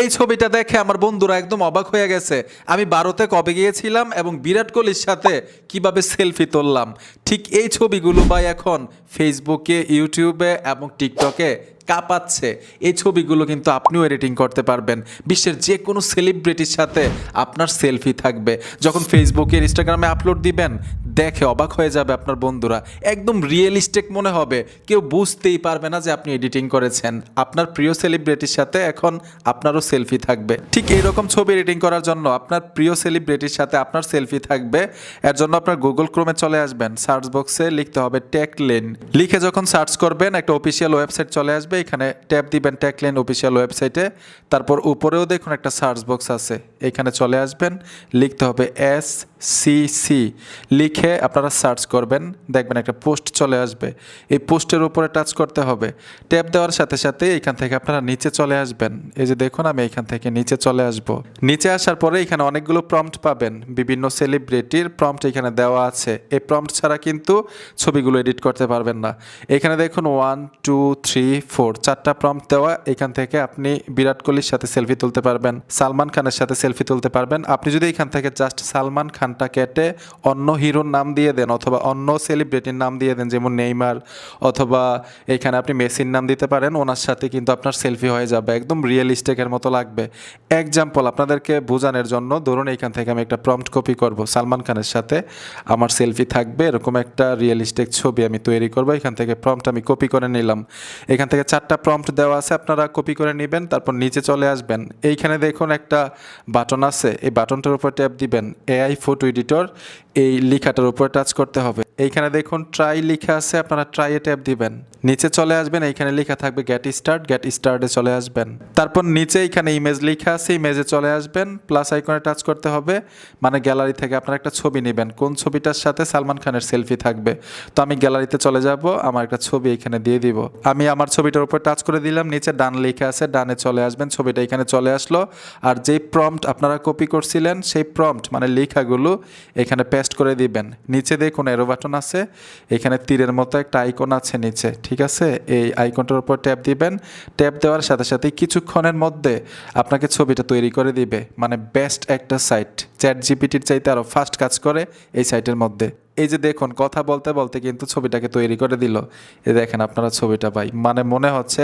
এই ছবিটা দেখে আমার বন্ধুরা একদম অবাক হয়ে গেছে। আমি ভারতে কবে গিয়েছিলাম এবং বিরাট কোহলির সাথে কীভাবে সেলফি তুললাম। ঠিক এই ছবিগুলো ভাই এখন ফেসবুকে ইউটিউবে এবং টিকটকে কাঁপাচ্ছে। এই ছবিগুলো কিন্তু আপনিও এডিটিং করতে পারবেন। বিশ্বের যে কোনো সেলিব্রিটির সাথে আপনার সেলফি থাকবে। যখন ফেসবুকে ইনস্টাগ্রামে আপলোড দিবেন দেখে অবাক হয়ে যাবে আপনার বন্ধুরা। একদম রিয়েলিস্টিক মনে হবে। কেউ বুঝতেই পারবে না যে আপনি এডিটিং করেছেন। আপনার প্রিয় সেলিব্রিটির সাথে এখন আপনারও সেলফি থাকবে। ঠিক এইরকম ছবি এডিটিং করার জন্য আপনার প্রিয় সেলিব্রিটির সাথে আপনার সেলফি থাকবে। এর জন্য আপনার গুগল ক্রোমে চলে আসবেন। সার্চ বক্সে লিখতে হবে টেকলেন লিখে যখন সার্চ করবেন, একটা অফিসিয়াল ওয়েবসাইট চলে আসবে। এখানে ট্যাপ দিবেন টেকলেন অফিসিয়াল ওয়েবসাইটে তারপর উপরেও দেখুন একটা সার্চ বক্স আছে। এখানে চলে আসবেন। লিখতে হবে এস সি সি লিখে আপনারা সার্চ করবেন, দেখবেন একটা পোস্ট চলে আসবে। এই পোস্টের উপরে টাচ করতে হবে। ট্যাপ দেওয়ার সাথে সাথে এখান থেকে আপনারা নিচে চলে আসবেন। এই যে দেখুন, আমি এখান থেকে নিচে চলে আসব। নিচে আসার পরে এখানে অনেকগুলো প্রম্পট পাবেন। বিভিন্ন সেলিব্রিটির প্রম্পট এখানে দেওয়া আছে। এই প্রম্পট ছাড়া কিন্তু ছবিগুলো এডিট করতে পারবেন না। এখানে দেখুন ওয়ান টু থ্রি ফোর চারটা প্রম্পট দেওয়া। এখান থেকে আপনি বিরাট কোহলির সাথে সেলফি তুলতে পারবেন, সালমান খানের সাথে সেলফি তুলতে পারবেন। আপনি যদি এখান থেকে জাস্ট সালমান খানটা কেটে অন্য হিরোর নাম দিয়ে দেন অথবা অন্য সেলিব্রিটির নাম দিয়ে দেন, যেমন নেইমার অথবা এখানে আপনি মেসির নাম দিতে পারেন, ওনার সাথে কিন্তু আপনার সেলফি হয়ে যাবে, একদম রিয়েলিস্টিকের মতো লাগবে। এক্সাম্পল আপনাদেরকে বোঝানোর জন্য ধরুন এখান থেকে আমি একটা প্রম্পট কপি করব, সালমান খানের সাথে আমার সেলফি থাকবে, এরকম একটা রিয়েলিস্টিক ছবি আমি তৈরি করব, এখান থেকে প্রম্পট আমি কপি করে নিলাম। এখান থেকে চারটা প্রম্পট দেওয়া আছে, আপনারা কপি করে নেবেন, তারপর নিচে চলে আসবেন। এইখানে দেখুন একটা বাটন আছে, এই বাটনটার উপর ট্যাপ দিবেন এআই ফটো এডিটর এই লেখাটার উপর টাচ করতে হবে। এইখানে দেখুন ট্রাই লিখা আছে, আপনারা ট্রাইয়ে ট্যাপ দিবেন। নিচে চলে আসবেন, এইখানে লেখা থাকবে গেট স্টার্ট গেট স্টার্টে চলে আসবেন। তারপর নিচে এইখানে ইমেজ লেখা আছে ইমেজে চলে আসবেন প্লাস আইকনে টাচ করতে হবে মানে গ্যালারি থেকে আপনারা একটা ছবি নেবেন। কোন ছবিটার সাথে সালমান খানের সেলফি থাকবে? তো আমি গ্যালারিতে চলে যাব, আমার একটা ছবি এখানে দিয়ে দিব। আমি আমার ছবিটার উপর টাচ করে দিলাম, নিচে ডান লেখা আছে, ডানে চলে আসবেন, ছবিটা এখানে চলে আসলো। আর যেই প্রম্পট আপনারা কপি করছিলেন, সেই প্রম্পট মানে লেখাগুলো এখানে পেস্ট করে দিবেন। নিচে দেখুন এরো বাটন আছে। এখানে তীরের মতো একটা আইকন আছে নিচে, ঠিক আছে? এই আইকনটার উপর ট্যাপ দিবেন। ট্যাপ দেওয়ার সাথে সাথে কিছুক্ষণের মধ্যে আপনাকে ছবিটা তৈরি করে দিবে। মানে বেস্ট একটা সাইট চ্যাট জিপিটির চাইতে আরও ফাস্ট কাজ করে এই সাইটের মধ্যে। এই যে দেখুন, কথা বলতে বলতে কিন্তু ছবিটাকে তৈরি করে দিল। এই দেখেন আপনারা ছবিটা পাই মানে মনে হচ্ছে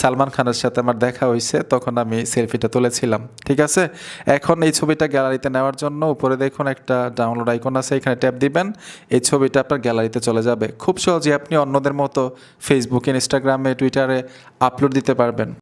সালমান খানের সাথে আমার দেখা হয়েছে তখন আমি সেলফিটা তুলেছিলাম। ঠিক আছে? এখন এই ছবিটা গ্যালারিতে নেওয়ার জন্য উপরে দেখুন একটা ডাউনলোড আইকন আছে, এখানে ট্যাপ দিবেন। এই ছবিটা আপনার গ্যালারিতে চলে যাবে। খুব সহজে আপনি অন্যদের মতো ফেসবুকে ইনস্টাগ্রামে টুইটারে আপলোড দিতে পারবেন।